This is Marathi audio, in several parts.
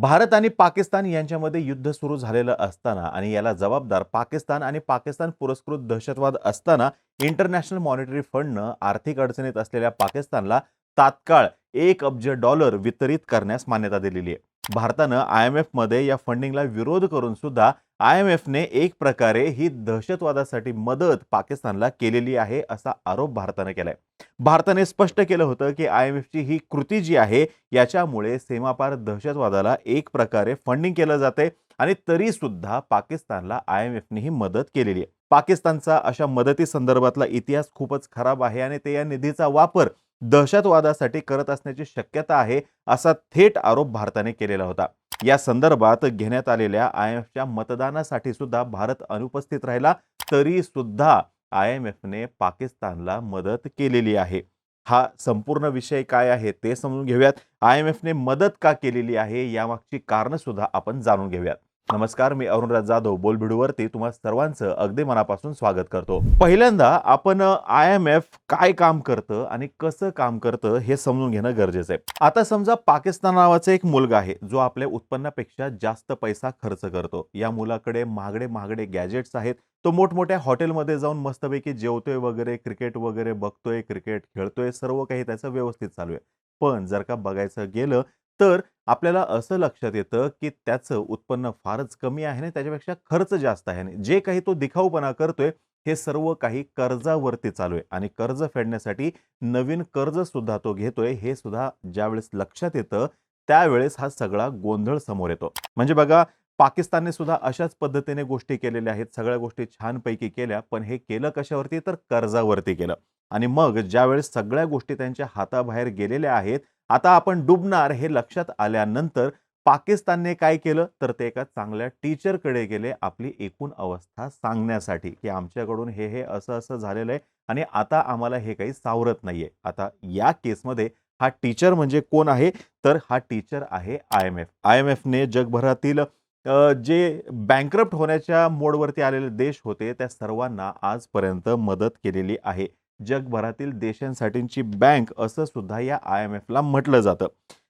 भारत आणि पाकिस्तान यांच्यामध्ये युद्ध सुरू झालेलं असताना आणि याला जबाबदार पाकिस्तान आणि पाकिस्तान पुरस्कृत दहशतवाद असताना इंटरनॅशनल मॉनिटरी फंडनं आर्थिक अडचणीत असलेल्या पाकिस्तानला तात्काळ एक अब्ज डॉलर वितरित करण्यास मान्यता दिलेली आहे. भारतानं आय एम एफमध्ये या फंडिंगला विरोध करून सुद्धा आय एम एफने एक प्रकारे ही दहशतवादासाठी मदत पाकिस्तानला केलेली आहे असा आरोप भारतानं केलाय. भारताने स्पष्ट केलं होतं की आय एम एफची ही कृती जी आहे याच्यामुळे सीमापार दहशतवादाला एक प्रकारे फंडिंग केलं जाते आणि तरी सुद्धा पाकिस्तानला आय एम एफने ही मदत केलेली आहे. पाकिस्तानचा अशा मदती संदर्भातला इतिहास खूपच खराब आहे आणि ते या निधीचा वापर दहशतवादासाठी करत असण्याची शक्यता आहे असा थेट आरोप भारताने केलेला होता. या संदर्भात घेण्यात आलेल्या आय एम एफच्या मतदानासाठी सुद्धा भारत अनुपस्थित राहिला तरी सुद्धा आय एम एफने पाकिस्तानला मदत केलेली आहे. हा संपूर्ण विषय काय आहे ते समजून घेऊयात. आय एम एफने मदत का केलेली आहे यामागची कारणं सुद्धा आपण जाणून घेऊयात. नमस्कार मी अरुणराज जाधव बोलबिडूवरती तुम्हा सर्वांचं अगदी मनापासून स्वागत करतो. पहिल्यांदा आपण आय एम एफ काय काम करतं आणि कसं काम करतं हे समजून घेणं गरजेचं आहे. आता समजा पाकिस्तान नावाचा एक मुलगा आहे जो आपल्या उत्पन्नापेक्षा जास्त पैसा खर्च करतो. या मुलाकडे महागडे महागडे गॅजेट्स आहेत. तो मोठमोठ्या हॉटेलमध्ये जाऊन मस्तपैकी जेवतोय वगैरे क्रिकेट वगैरे बघतोय क्रिकेट खेळतोय सर्व काही त्याचं व्यवस्थित चालू आहे. पण जर का बघायचं गेलं तर आपल्याला असं लक्षात येतं की त्याचं उत्पन्न फारच कमी आहे आणि त्याच्यापेक्षा खर्च जास्त आहे. आणि जे काही तो दिखाऊपणा करतोय हे सर्व काही कर्जावरती चालू आहे. आणि कर्ज फेडण्यासाठी नवीन कर्ज सुद्धा तो घेतोय हे सुद्धा ज्यावेळेस लक्षात येतं त्यावेळेस हा सगळा गोंधळ समोर येतो. म्हणजे बघा पाकिस्तानने सुद्धा अशाच पद्धतीने गोष्टी केलेल्या आहेत. सगळ्या गोष्टी छानपैकी केल्या पण हे केलं कशावरती? तर कर्जावरती केलं. आणि मग ज्यावेळेस सगळ्या गोष्टी त्यांच्या हाताबाहेर गेलेल्या आहेत आता आपण डुबणार हे लक्षात आल्यानंतर पाकिस्तानने काय केलं? तर ते एका चांगल्या टीचरकडे गेले आपली एकूण अवस्था सांगण्यासाठी की आमच्याकडून हे हे असं असं झालेलं आहे आणि आता आम्हाला हे काही सावरत नाहीये. आता या केसमध्ये हा टीचर म्हणजे कोण आहे? तर हा टीचर आहे I M F. I M एफने जगभरातील जे बँकरप्ट होण्याच्या मोडवरती आलेले देश होते त्या सर्वांना आजपर्यंत मदत केलेली आहे. जगभरातील देशांसाठीची बँक असं सुद्धा या आय एम एफला म्हटलं जातं.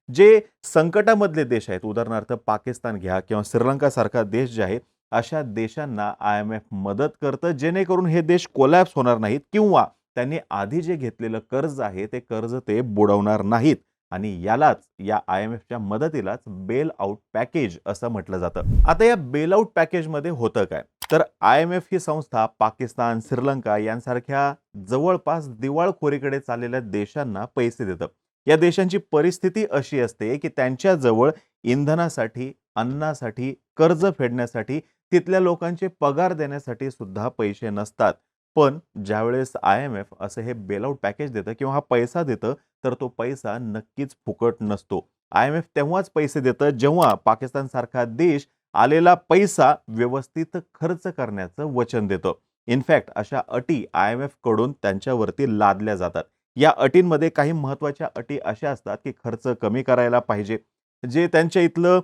जे संकटामधले देश आहेत उदाहरणार्थ पाकिस्तान घ्या किंवा श्रीलंकासारखा देश जे आहे अशा देशांना आय एम एफ मदत करतं जेणेकरून हे देश कोलॅप्स होणार नाहीत किंवा त्यांनी आधी जे घेतलेलं कर्ज आहे ते कर्ज ते बुडवणार नाहीत. आणि यालाच या आय एम एफच्या मदतीलाच बेल आउट पॅकेज असं म्हटलं जातं. आता या बेल आउट पॅकेजमध्ये होतं काय? तर आय एम एफ ही संस्था पाकिस्तान श्रीलंका यांसारख्या जवळपास दिवाळखोरीकडे चाललेल्या देशांना पैसे देतं. या देशांची परिस्थिती अशी असते की त्यांच्याजवळ इंधनासाठी अन्नासाठी कर्ज फेडण्यासाठी तिथल्या लोकांचे पगार देण्यासाठी सुद्धा पैसे नसतात. पण ज्यावेळेस आय एम एफ असं हे बेलआउट पॅकेज देतं किंवा हा पैसा देतं तर तो पैसा नक्कीच फुकट नसतो. आय एम एफ तेव्हाच पैसे देतं जेव्हा पाकिस्तानसारखा देश आलेला पैसा व्यवस्थित खर्च करण्याचं वचन देतं. इनफॅक्ट अशा अटी आय एम एफकडून त्यांच्यावरती लादल्या जातात. या अटींमध्ये काही महत्त्वाच्या अटी अशा असतात की खर्च कमी करायला पाहिजे. जे त्यांच्या इथलं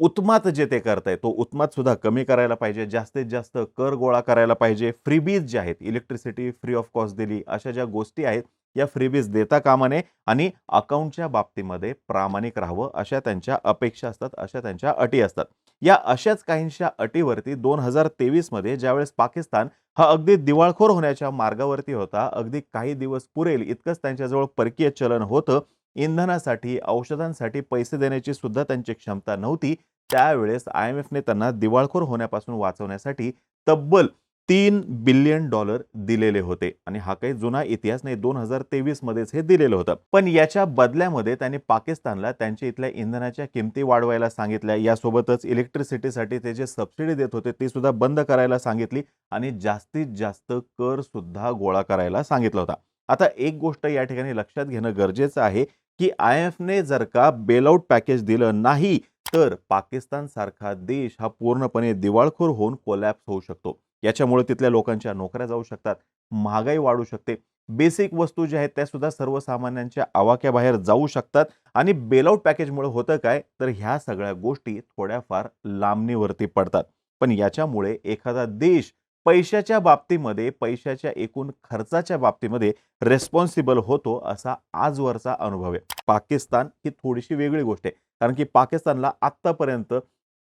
उत्मात जे ते करताय तो उत्मात सुद्धा कमी करायला पाहिजे. जास्तीत जास्त कर गोळा करायला पाहिजे. फ्रीबीज जे आहेत इलेक्ट्रिसिटी फ्री ऑफ कॉस्ट दिली अशा ज्या गोष्टी आहेत या फ्रीबीज देता कामा नये आणि अकाउंटच्या बाबतीमध्ये प्रामाणिक राहावं अशा त्यांच्या अपेक्षा असतात अशा त्यांच्या अटी असतात. या अशाच काहींच्या अटीवरती दोन हजार तेवीसमध्ये ज्यावेळेस पाकिस्तान हा अगदी दिवाळखोर होण्याच्या मार्गावरती होता अगदी काही दिवस पुरेल इतकंच त्यांच्याजवळ परकीय चलन होतं इंधनासाठी औषधांसाठी पैसे देण्याची सुद्धा त्यांची क्षमता नव्हती त्यावेळेस आय एम एफने त्यांना दिवाळखोर होण्यापासून वाचवण्यासाठी तब्बल तीन बिलियन डॉलर दिलेले होते. आणि हा काही जुना इतिहास नाही दोन हजार तेवीस मध्येच हे दिलेलं होतं. पण याच्या बदल्यामध्ये त्यांनी पाकिस्तानला त्यांच्या इथल्या इंधनाच्या किमती वाढवायला सांगितल्या. यासोबतच इलेक्ट्रिसिटीसाठी ते जे सबसिडी देत होते ती सुद्धा बंद करायला सांगितली. आणि जास्तीत जास्त कर सुद्धा गोळा करायला सांगितला होता. आता एक गोष्ट या ठिकाणी लक्षात घेणं गरजेचं आहे की आय एफने जर का बेलआउट पॅकेज दिलं नाही तर पाकिस्तान सारखा देश हा पूर्णपणे दिवाळखोर होऊन कोलॅप्स होऊ शकतो. याच्यामुळे तिथल्या लोकांच्या नोकऱ्या जाऊ शकतात महागाई वाढू शकते. बेसिक वस्तू ज्या आहेत त्या सुद्धा सर्वसामान्यांच्या आवाक्याबाहेर जाऊ शकतात आणि बेलआउट पॅकेजमुळे होतं काय तर ह्या सगळ्या गोष्टी थोड्याफार लांबणीवरती पडतात. पण याच्यामुळे एखादा देश पैशाच्या बाबतीमध्ये पैशाच्या एकूण खर्चाच्या बाबतीमध्ये रेस्पॉन्सिबल होतो असा आजवरचा अनुभव आहे. पाकिस्तान ही थोडीशी वेगळी गोष्ट आहे. कारण की पाकिस्तानला आत्तापर्यंत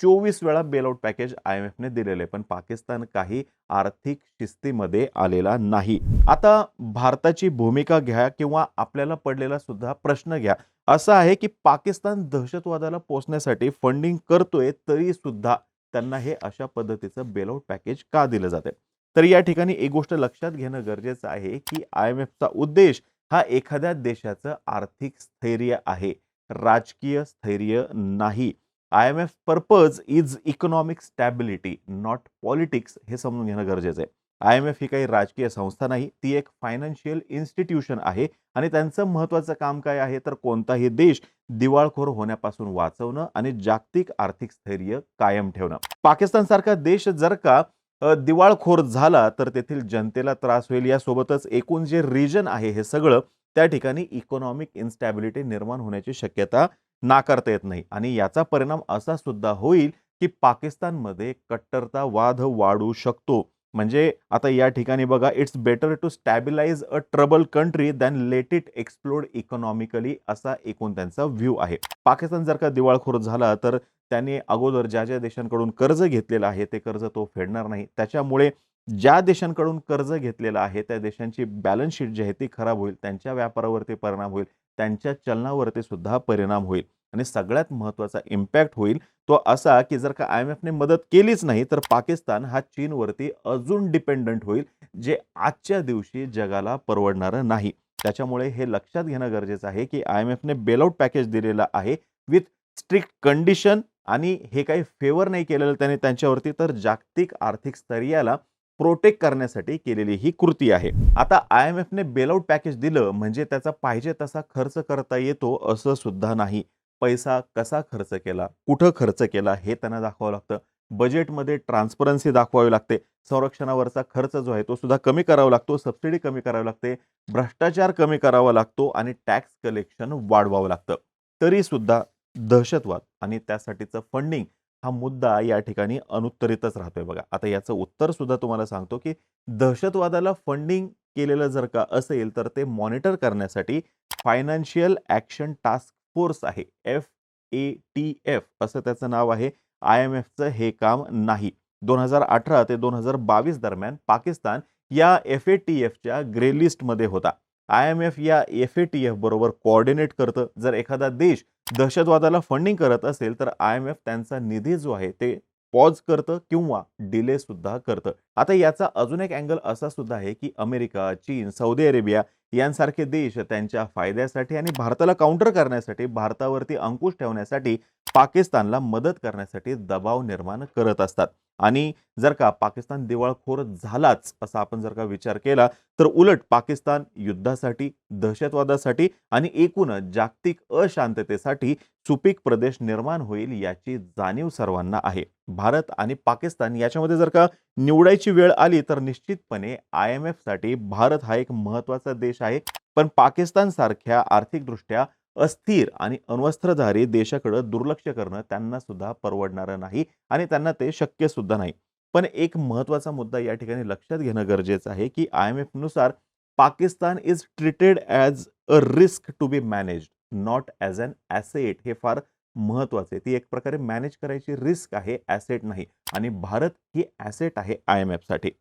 चोवीस वेळा बेलआउट पॅकेज आय एम एफने दिलेले पण पाकिस्तान काही आर्थिक शिस्तीमध्ये आलेला नाही. आता भारताची भूमिका घ्या किंवा आपल्याला पडलेला सुद्धा प्रश्न घ्या. असं आहे की पाकिस्तान दहशतवादाला पोचण्यासाठी फंडिंग करतोय तरी सुद्धा त्यांना हे अशा पद्धतीचं बेलआउट पॅकेज का दिलं जाते तर या ठिकाणी एक गोष्ट लक्षात घेणं गरजेचं आहे की आय एम एफचा उद्देश हा एखाद्या देशाचं आर्थिक स्थैर्य आहे. राजकीय स्थैर्य नाही. I M F purpose is economic stability not politics हे समजून घेणं गरजेचं आहे. आय एम एफ ही काही राजकीय संस्था नाही ती एक फायनान्शियल इन्स्टिट्यूशन आहे आणि त्यांचं महत्त्वाचं काम काय आहे? तर कोणताही देश दिवाळखोर होण्यापासून वाचवणं आणि जागतिक आर्थिक स्थैर्य कायम ठेवणं. पाकिस्तानसारखा देश जर का दिवाळखोर झाला तर तेथील जनतेला त्रास होईल. यासोबतच एकूण जे रिजन आहे हे सगळं त्या ठिकाणी इकॉनॉमिक इन्स्टॅबिलिटी निर्माण होण्याची शक्यता नाकारता येत नाही. आणि याचा परिणाम असा सुद्धा होईल की पाकिस्तानमध्ये कट्टरतावाद वाढू शकतो. म्हणजे आता या ठिकाणी बघा it's better to stabilise a trouble country than let it explode economically असा एकूण त्यांचा व्ह्यू आहे. पाकिस्तान जर का दिवाळखोर झाला तर त्यांनी अगोदर ज्या ज्या देशांकडून कर्ज घेतलेलं आहे ते कर्ज तो फेडणार नाही. त्याच्यामुळे ज्या देशांकडून कर्ज घेतलेलं आहे त्या देशांची बॅलन्स शीट जी आहे ती खराब होईल. त्यांच्या व्यापारावरती परिणाम होईल. त्यांच्या चलनावरती सुद्धा परिणाम होईल आणि सगळ्यात महत्त्वाचा इम्पॅक्ट होईल तो असा की जर का आय एम एफने मदत केलीच नाही तर पाकिस्तान हा चीनवरती अजून डिपेंडंट होईल जे आजच्या दिवशी जगाला परवडणारं नाही. त्याच्यामुळे हे लक्षात घेणं गरजेचं आहे की आय एम एफने बेलआउट पॅकेज दिलेलं आहे विथ स्ट्रिक्ट कंडिशन आणि हे काही फेवर नाही केलेलं त्याने त्यांच्यावरती तर जागतिक आर्थिक स्थैर्याला प्रोटेक्ट करण्यासाठी केलेली ही कृती आहे. आता आय एम एफने बेलआउट पॅकेज दिलं म्हणजे त्याचा पाहिजे तसा खर्च करता येतो असं सुद्धा नाही. पैसा कसा खर्च केला कुठं खर्च केला हे त्यांना दाखवावं लागतं. बजेटमध्ये ट्रान्सपरन्सी दाखवावी लागते. संरक्षणावरचा खर्च जो आहे तो सुद्धा कमी करावा लागतो सबसिडी कमी करावी लागते भ्रष्टाचार कमी करावा लागतो आणि टॅक्स कलेक्शन वाढवावं लागतं. तरीसुद्धा दहशतवाद आणि त्यासाठीचं फंडिंग हा मुद्दा या ठिकाणी अनुत्तरितच राहतोय बघा. आता याचं उत्तर सुद्धा तुम्हाला सांगतो की दहशतवादाला फंडिंग केलेलं जर का असेल तर ते मॉनिटर करण्यासाठी फायनान्शियल ॲक्शन टास्क फोर्स आहे. एफ ए टी एफ असं त्याचं नाव आहे. आय एम एफचं हे काम नाही. दोन हजार अठरा ते दोन हजार बावीस दरम्यान पाकिस्तान या एफ ए टी एफच्या ग्रे लिस्टमध्ये होता. आय एम एफ या एफ ए टी एफ बरोबर कोऑर्डिनेट करतं. जर एखादा देश दहशतवादाला फंडिंग करत असेल तर आय एम एफ त्यांचा निधी जो आहे ते पॉज करतं किंवा डिले सुद्धा करतं. आता याचा अजून एक अँगल असा सुद्धा आहे की अमेरिका चीन सौदी अरेबिया यांसारखे देश त्यांच्या फायद्यासाठी आणि भारताला काउंटर करण्यासाठी भारतावरती अंकुश ठेवण्यासाठी पाकिस्तानला मदत करण्यासाठी दबाव निर्माण करत असतात. आणि जर का पाकिस्तान दिवाळखोर झालाच असा आपण जर का विचार केला तर उलट पाकिस्तान युद्धासाठी दहशतवादासाठी आणि एकूणच जागतिक अशांततेसाठी सुपीक प्रदेश निर्माण होईल याची जाणीव सर्वांना आहे. भारत आणि पाकिस्तान याच्यामध्ये जर का निवडायची वेळ आली तर निश्चितपणे आय एम एफसाठी भारत हा एक महत्त्वाचा देश आहे. पण पाकिस्तान सारख्या आर्थिकदृष्ट्या अस्थिर आणि अण्वस्त्रधारी देशाकडं दुर्लक्ष करणं त्यांना सुद्धा परवडणारं नाही आणि त्यांना ते शक्य सुद्धा नाही. पण एक महत्त्वाचा मुद्दा या ठिकाणी लक्षात घेणं गरजेचं आहे की I M एफनुसार Pakistan is treated as a risk to be managed not as an asset हे फार महत्त्वाचं आहे. ती एक प्रकारे मॅनेज करायची रिस्क आहे ॲसेट नाही. आणि भारत ही ॲसेट आहे आय एम एफसाठी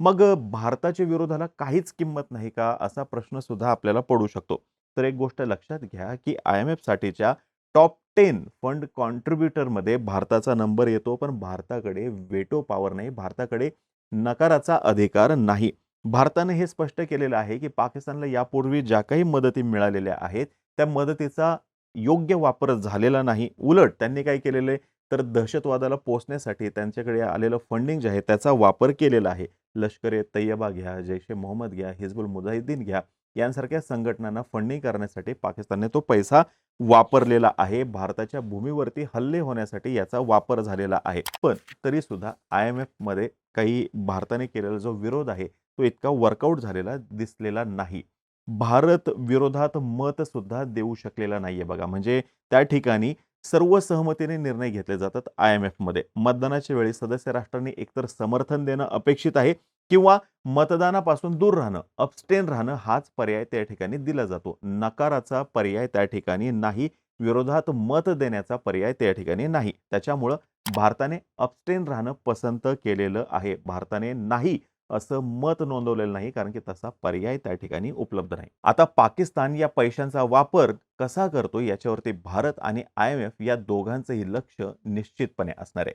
मग भारताच्या विरोधाला काहीच किंमत नाही का असा प्रश्न सुद्धा आपल्याला पडू शकतो. तर एक गोष्ट लक्षात घ्या की आय एम एफसाठीच्या टॉप टेन फंड कॉन्ट्रीब्युटरमध्ये भारताचा नंबर येतो पण भारताकडे वेटो पॉवर नाही. भारताकडे नकाराचा अधिकार नाही. भारताने हे स्पष्ट केलेलं आहे की पाकिस्तानला यापूर्वी ज्या काही मदती मिळालेल्या आहेत त्या मदतीचा योग्य वापर झालेला नाही. उलट त्यांनी काय केलेलं आहे तर दहशतवादाला पोचण्यासाठी त्यांच्याकडे आलेलं फंडिंग जे आहे त्याचा वापर केलेला आहे. लष्कर ए तय्यबा घ्या जैश ए मोहम्मद घ्या हिजबुल मुजाहिद्दीन घ्या यांसारख्या संघटनांना फंडिंग करण्यासाठी पाकिस्तानने तो पैसा वापरलेला आहे. भारताच्या भूमीवरती हल्ले होण्यासाठी याचा वापर झालेला आहे. पण तरी सुद्धा आय एम एफमध्ये काही भारताने केलेला जो विरोध आहे तो इतका वर्कआउट झालेला दिसलेला नाही. भारत विरोधात मत सुद्धा देऊ शकलेला नाहीये बघा. म्हणजे त्या ठिकाणी सर्व सहमतीने निर्णय घेतले जातात आय एम एफमध्ये मतदानाच्या वेळी सदस्य राष्ट्रांनी एकतर समर्थन देणं अपेक्षित आहे किंवा मतदानापासून दूर राहणं अपस्टेन राहणं हाच पर्याय त्या ठिकाणी दिला जातो. नकाराचा पर्याय त्या ठिकाणी नाही. विरोधात मत देण्याचा पर्याय त्या ठिकाणी नाही. त्याच्यामुळं भारताने अपस्टेन राहणं पसंत केलेलं आहे. भारताने नाही असं मत नोंदवलेलं नाही कारण की तसा पर्याय त्या ठिकाणी उपलब्ध नाही. आता पाकिस्तान या पैशांचा वापर कसा करतो याच्यावरती भारत आणि आय एम एफ या दोघांचंही लक्ष निश्चितपणे असणार आहे.